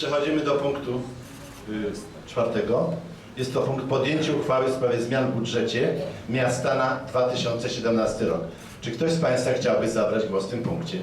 Przechodzimy do punktu y, czwartego. Jest to punkt podjęcie uchwały w sprawie zmian w budżecie miasta na 2017 rok. Czy ktoś z Państwa chciałby zabrać głos w tym punkcie?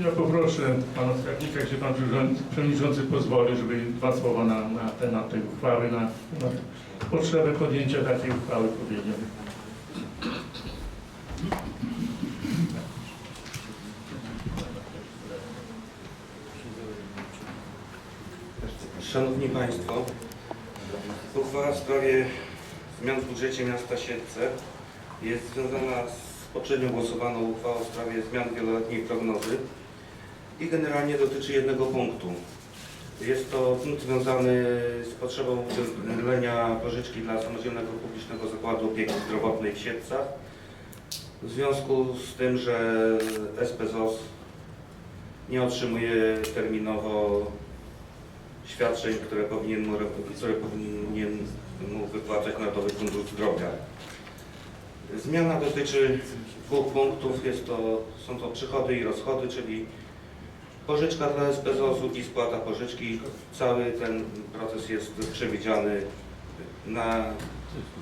Ja poproszę pana skarbnika, jeśli pan przewodniczący pozwoli, żeby dwa słowa na, na temat tej uchwały, na, na potrzebę podjęcia takiej uchwały powiedział. Szanowni Państwo, uchwała w sprawie zmian w budżecie miasta Siedlce jest związana z poprzednio głosowaną uchwałą w sprawie zmian wieloletniej prognozy i generalnie dotyczy jednego punktu. Jest to punkt związany z potrzebą udzielenia pożyczki dla samodzielnego publicznego zakładu opieki zdrowotnej w Siedlcach w związku z tym, że SPZOS nie otrzymuje terminowo świadczeń, które powinien mu, które powinien mu wypłacać Narodowy Fundusz Zdrowia. Zmiana dotyczy dwóch punktów. Jest to, są to przychody i rozchody, czyli pożyczka dla SPZOS-u i spłata pożyczki. Cały ten proces jest przewidziany na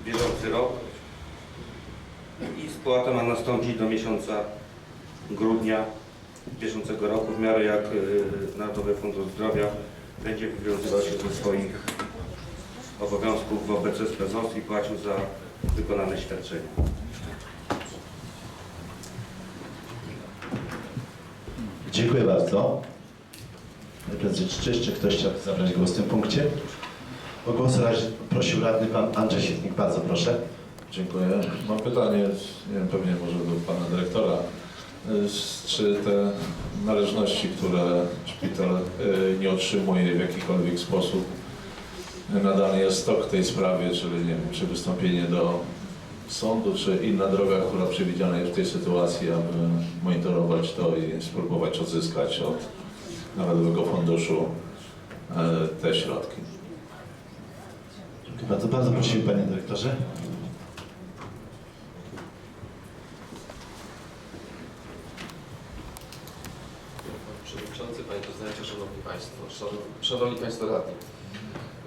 bieżący rok i spłata ma nastąpić do miesiąca grudnia bieżącego roku, w miarę jak y, Narodowy Fundusz Zdrowia będzie wywiązywał się ze swoich obowiązków wobec SPZOS i płacił za wykonane świadczenia. Dziękuję bardzo. Czy jeszcze ktoś chciałby zabrać głos w tym punkcie? O głos prosił radny pan Andrzej Sietnik. Bardzo proszę. Dziękuję. Mam pytanie, nie wiem, pewnie może do pana dyrektora. Y, Czy te należności, które szpital y, nie otrzymuje w jakikolwiek sposób, y, nadal jest tok w tej sprawie, czyli nie wiem, czy wystąpienie do sądu, czy inna droga, która przewidziana jest w tej sytuacji, aby monitorować to i spróbować odzyskać od Narodowego Funduszu y, te środki. Dziękuję bardzo. Bardzo prosimy panie dyrektorze. Panie Przewodniczący, Panie Prezydencie, Szanowni Państwo, Szanowni, Państwo Radni.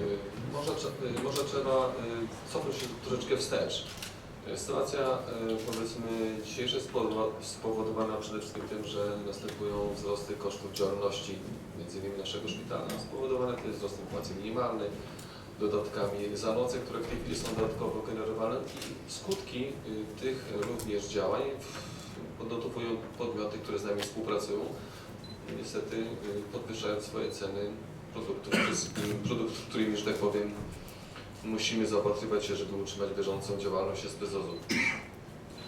Y, Może, y, może trzeba y, cofnąć się troszeczkę wstecz. Sytuacja, y, powiedzmy, dzisiejsza jest spowodowa- spowodowana przede wszystkim tym, że następują wzrosty kosztów działalności, między innymi naszego szpitala. Spowodowane to jest wzrostem płacy minimalnej, dodatkami za noce, które w tej chwili są dodatkowo generowane i skutki y, tych również działań odnotowują podmioty, które z nami współpracują niestety y, podwyższają swoje ceny produktów, produktów, którymi, że tak powiem, musimy zaopatrywać się, żeby utrzymać bieżącą działalność SPZOZ-u.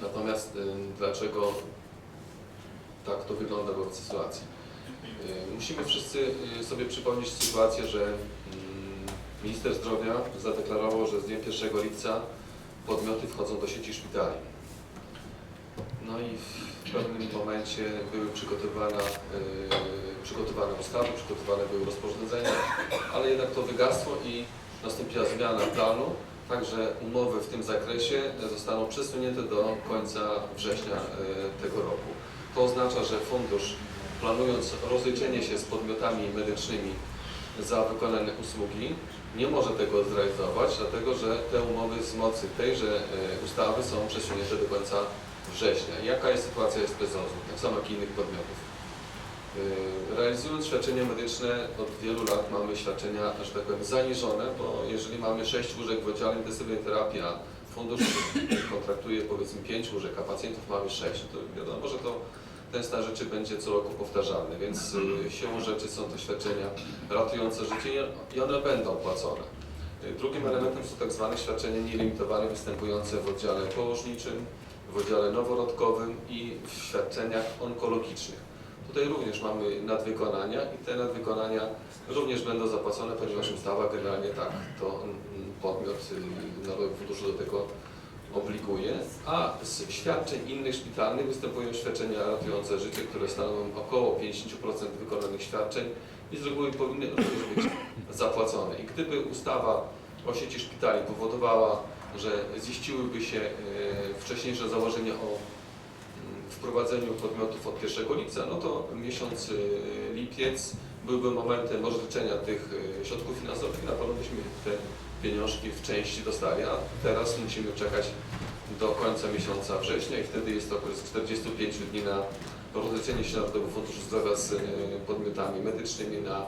Natomiast y, dlaczego tak to wygląda w obecnej sytuacji? Y, Musimy wszyscy y, sobie przypomnieć sytuację, że mm, minister zdrowia zadeklarował, że z dniem 1 lipca podmioty wchodzą do sieci szpitali. No i w pewnym momencie były przygotowana, przygotowane ustawy, przygotowane były rozporządzenia, ale jednak to wygasło i nastąpiła zmiana planu, także umowy w tym zakresie zostaną przesunięte do końca września yy, tego roku. To oznacza, że fundusz planując rozliczenie się z podmiotami medycznymi za wykonane usługi, nie może tego zrealizować, dlatego że te umowy z mocy tejże yy, ustawy są przesunięte do końca września. Jaka jest sytuacja SPZOZ-u, tak samo jak i innych podmiotów? Yy, Realizując świadczenia medyczne od wielu lat mamy świadczenia, że tak powiem, zaniżone, bo jeżeli mamy 6 łóżek w oddziale intensywnej terapii, a fundusz kontraktuje powiedzmy 5 łóżek, a pacjentów mamy 6, to wiadomo, że to ten stan rzeczy będzie co roku powtarzalny, więc yy, siłą rzeczy są to świadczenia ratujące życie i one będą płacone. Yy, Drugim elementem są tak zwane świadczenia nielimitowane występujące w oddziale położniczym, w oddziale noworodkowym i w świadczeniach onkologicznych. Tutaj również mamy nadwykonania i te nadwykonania również będą zapłacone, ponieważ ustawa generalnie tak to mm, podmiot y, Narodowy Funduszu do tego obliguje, a z świadczeń innych szpitalnych występują świadczenia ratujące życie, które stanowią około 50% wykonanych świadczeń i z reguły powinny również być zapłacone. I gdyby ustawa o sieci szpitali powodowała że ziściłyby się e, wcześniejsze założenia o wprowadzeniu podmiotów od 1 lipca, no to miesiąc e, lipiec byłby momentem rozliczenia tych e, środków finansowych. Na pewno byśmy te pieniążki w części dostali, a teraz musimy czekać do końca miesiąca września i wtedy jest to okres 45 dni na rozliczenie się Narodowego Funduszu Zdrowia z e, podmiotami medycznymi na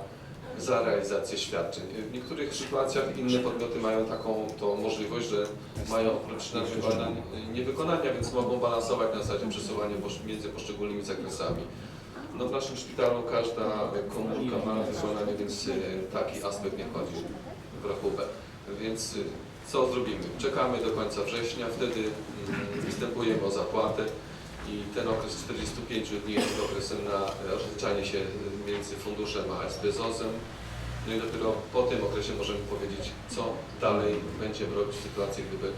za realizację świadczeń. W niektórych sytuacjach inne podmioty mają taką to możliwość, że mają oprócz nadwykonań e, niewykonania, więc mogą balansować na zasadzie przesuwania między poszczególnymi zakresami. No w naszym szpitalu każda komórka ma wykonanie, więc e, taki aspekt nie wchodzi w rachubę. Więc y, co zrobimy? Czekamy do końca września, wtedy mm, występujemy o zapłatę i ten okres 45 dni jest okresem na rozliczanie się między funduszem a SPZOZ-em. No i dopiero po tym okresie możemy powiedzieć, co dalej będziemy robić w sytuacji, gdyby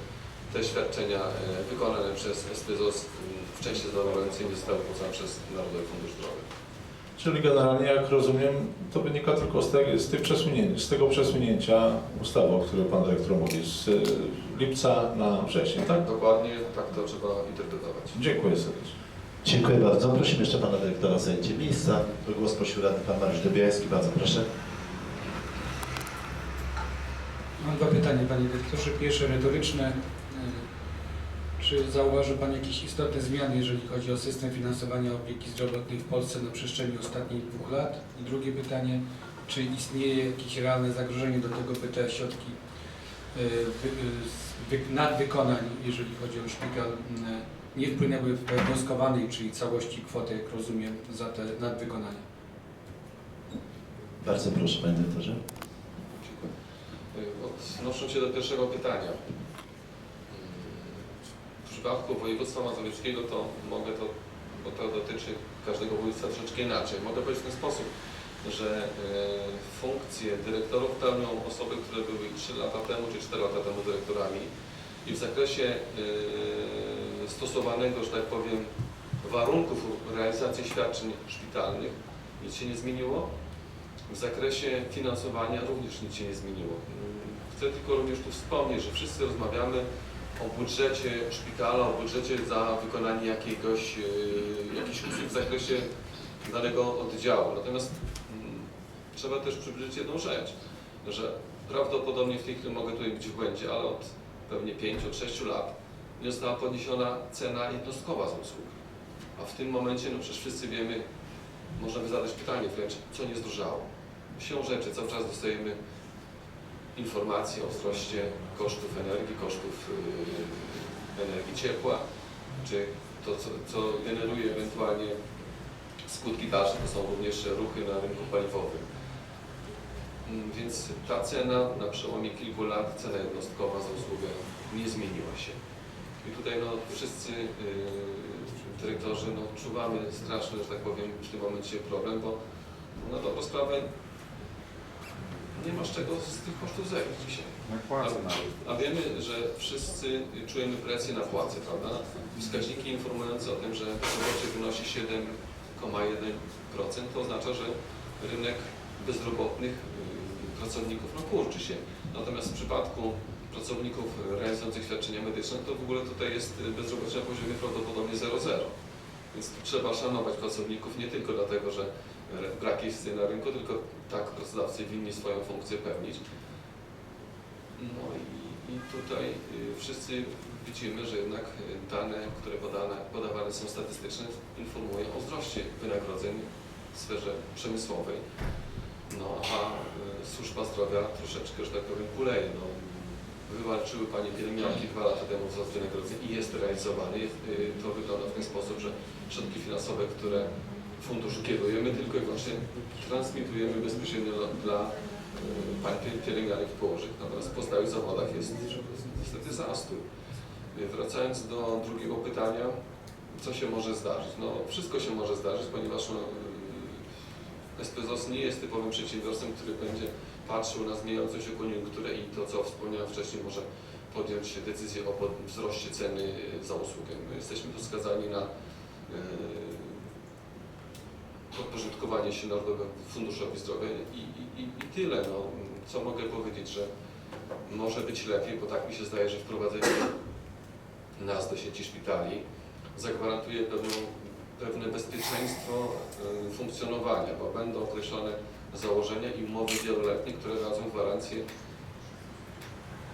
te świadczenia e, wykonane przez mm, w części zadowalającej nie zostały uznane przez Narodowy Fundusz Zdrowia. Czyli generalnie, jak rozumiem, to wynika tylko z, te, z, tych przesunięć, z tego przesunięcia ustawy, o której Pan Dyrektor mówi, z y, lipca na wrzesień, tak? Dokładnie tak to trzeba interpretować. Dziękuję serdecznie. Dziękuję bardzo. Prosimy jeszcze pana dyrektora o zajęcie miejsca. Głos prosił radny pan Mariusz Dobiański. Bardzo proszę. Mam dwa pytania, panie dyrektorze. Pierwsze retoryczne. Czy zauważył pan jakieś istotne zmiany, jeżeli chodzi o system finansowania opieki zdrowotnej w Polsce na przestrzeni ostatnich dwóch lat? I drugie pytanie, czy istnieje jakieś realne zagrożenie do tego, by te środki y, y, nadwykonań, jeżeli chodzi o szpital, y, nie wpłynęły w wnioskowanej, czyli całości kwoty, jak rozumiem, za te nadwykonania? Bardzo proszę, panie dyrektorze. Odnosząc się do pierwszego pytania. Przypadku województwa mazowieckiego to mogę to, bo to dotyczy każdego województwa troszeczkę inaczej. Mogę powiedzieć w ten sposób, że e, funkcje dyrektorów pełnią osoby, które były 3 lata temu czy 4 lata temu dyrektorami i w zakresie e, stosowanego, że tak powiem, warunków realizacji świadczeń szpitalnych nic się nie zmieniło. W zakresie finansowania również nic się nie zmieniło. Chcę tylko również tu wspomnieć, że wszyscy rozmawiamy o budżecie szpitala, o budżecie za wykonanie jakiegoś, e, jakichś usług w zakresie danego oddziału. Natomiast mm, trzeba też przybliżyć jedną rzecz, że prawdopodobnie w tej chwili mogę tutaj być w błędzie, ale od pewnie 5 od 6 lat nie została podniesiona cena jednostkowa za usługę. A w tym momencie, no przecież wszyscy wiemy, można by zadać pytanie wręcz, co nie zdrożało. Siłą rzeczy cały czas dostajemy informacje o wzroście kosztów energii, kosztów yy, energii ciepła, czy to, co, co generuje ewentualnie skutki dalsze, to są również ruchy na rynku paliwowym. Mm, Więc ta cena na przełomie kilku lat, cena jednostkowa za usługę nie zmieniła się. I tutaj no, wszyscy yy, dyrektorzy no, czuwamy straszny, że tak powiem, w tym momencie problem, bo na dobrą sprawę nie ma z czego z tych kosztów zejść dzisiaj. A, a wiemy, że wszyscy czujemy presję na płace, prawda? Wskaźniki informujące o tym, że bezrobocie wynosi 7,1%, to oznacza, że rynek bezrobotnych y, pracowników no, kurczy się. Natomiast w przypadku pracowników realizujących świadczenia medyczne, to w ogóle tutaj jest bezrobocie na poziomie prawdopodobnie 0,0. Więc trzeba szanować pracowników nie tylko dlatego, że brak jest na rynku, tylko tak pracodawcy winni swoją funkcję pełnić. No i, i tutaj y, wszyscy widzimy, że jednak y, dane, które podane, podawane są statystyczne, informują o wzroście wynagrodzeń w sferze przemysłowej. No a y, służba zdrowia troszeczkę, że tak powiem, kuleje. No, wywalczyły Panie pielęgniarki dwa lata temu wzrost wynagrodzeń i jest realizowany. To wygląda w ten sposób, że środki finansowe, które fundusz kierujemy, tylko i wyłącznie transmitujemy bezpośrednio dla, y, pań pie- pielęgniarek położek. Natomiast w pozostałych zawodach jest niestety zastój. Y, Wracając do drugiego pytania, co się może zdarzyć? No, wszystko się może zdarzyć, ponieważ no, y, SPZOS nie jest typowym przedsiębiorstwem, który będzie patrzył na zmieniającą się koniunkturę i to, co wspomniałem wcześniej, może podjąć decyzję o wzroście ceny za usługę. My jesteśmy tu skazani na podporządkowanie się Narodowemu Funduszowi Zdrowia i, i, i, i tyle. No, co mogę powiedzieć, że Może być lepiej, bo tak mi się zdaje, że wprowadzenie nas do sieci szpitali zagwarantuje pewną, pewne bezpieczeństwo y, funkcjonowania, bo będą określone założenia i umowy wieloletnie, które dadzą gwarancję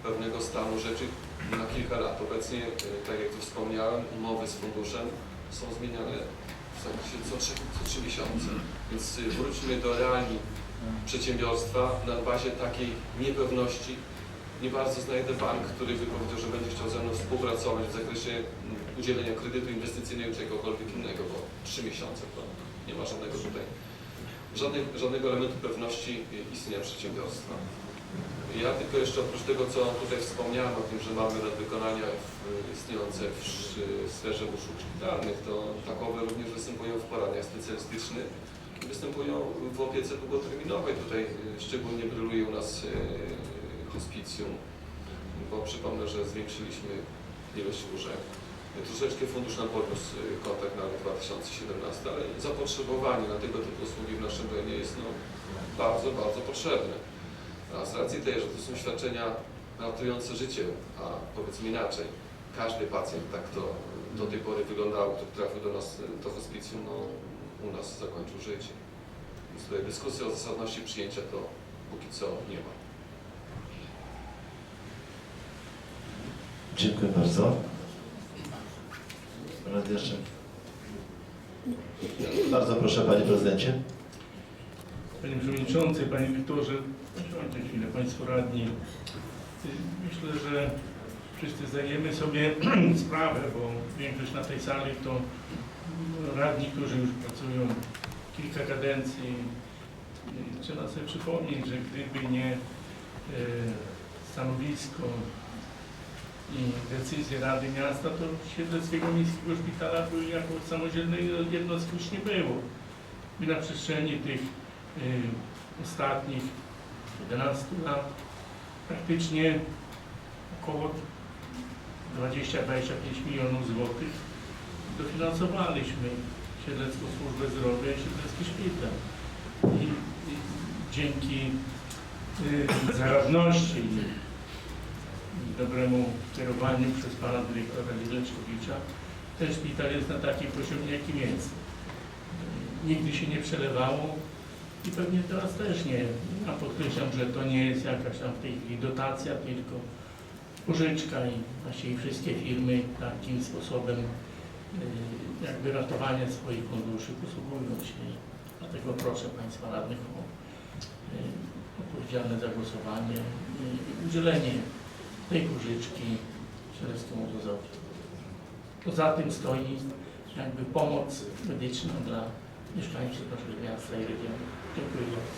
pewnego stanu rzeczy na kilka lat. Obecnie, y, tak jak tu wspomniałem, umowy z funduszem są zmieniane co trzy, co trzy miesiące. Więc y, wróćmy do realii przedsiębiorstwa na bazie takiej niepewności. Nie bardzo znajdę bank, który by powiedział, że będzie chciał ze mną współpracować w zakresie mm, udzielenia kredytu inwestycyjnego czy czegokolwiek innego, bo trzy miesiące to nie ma żadnego tutaj, żadnych, żadnego elementu pewności y, istnienia przedsiębiorstwa. Ja tylko jeszcze oprócz tego, co tutaj wspomniałem o tym, że mamy nadwykonania w- istniejące w sferze usług szpitalnych, to takowe również występują w poradniach specjalistycznych i występują w opiece długoterminowej. Tutaj y, szczególnie bryluje u nas y, hospicjum, bo przypomnę, że zwiększyliśmy ilość łóżek. Troszeczkę fundusz nam podniósł y, kontakt na rok 2017, ale zapotrzebowanie na tego typu usługi w naszym rejonie jest no, bardzo, bardzo potrzebne. A z racji tej, że to są świadczenia ratujące życie, a powiedzmy inaczej, każdy pacjent, tak to do tej pory wyglądało, który trafił do nas do hospicjum, no, u nas zakończył życie. Więc tutaj dyskusja o zasadności przyjęcia to póki co nie ma. Dziękuję bardzo. Jeszcze. Bardzo proszę Panie Prezydencie. Panie Przewodniczący, Panie Wiktorze, usiądźcie chwilę, Państwo radni. Y, Myślę, że wszyscy zdajemy sobie sprawę, bo większość na tej sali to radni, którzy już pracują kilka kadencji. Y, Trzeba sobie przypomnieć, że gdyby nie y, stanowisko i decyzje Rady Miasta, to Siedleckiego Miejskiego Szpitala by jako samodzielnej jednostki już nie było. My na przestrzeni tych ostatnich 11 lat praktycznie około 20-25 milionów złotych dofinansowaliśmy Siedlecką Służbę Zdrowia i Siedlecki Szpital. I, i dzięki y, zaradności i, dobremu kierowaniu przez pana dyrektora Leczkowicza ten szpital jest na takim poziomie, jakim jest. Nigdy się nie przelewało, i pewnie teraz też nie. A podkreślam, że to nie jest jakaś tam w tej chwili dotacja, tylko pożyczka i właściwie wszystkie firmy takim sposobem y, jakby ratowania swoich funduszy posługują się. Dlatego proszę Państwa radnych o y, odpowiedzialne zagłosowanie i udzielenie tej pożyczki Sieleckiemu Zozowi. Poza tym stoi jakby pomoc medyczna dla regionu. Dziękuję bardzo.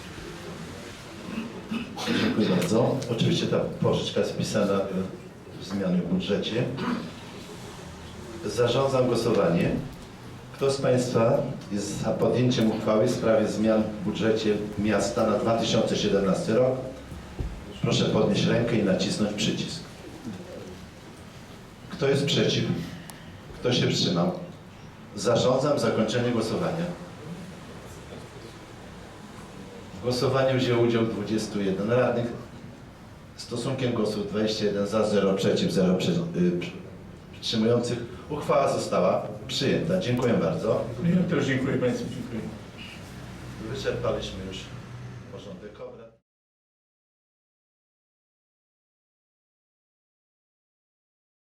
Dziękuję bardzo. Oczywiście ta pożyczka jest wpisana w zmiany w budżecie. Zarządzam głosowanie. Kto z Państwa jest za podjęciem uchwały w sprawie zmian w budżecie miasta na 2017 rok? Proszę podnieść rękę i nacisnąć przycisk. Kto jest przeciw? Kto się wstrzymał? Zarządzam zakończenie głosowania. W głosowaniu wzięło udział 21 radnych. Stosunkiem głosów 21 za, 0 przeciw, 0 przy, y, przy- wstrzymujących. Uchwała została przyjęta. Dziękuję bardzo. Ja też dziękuję Państwu. Dziękuję. Wyczerpaliśmy już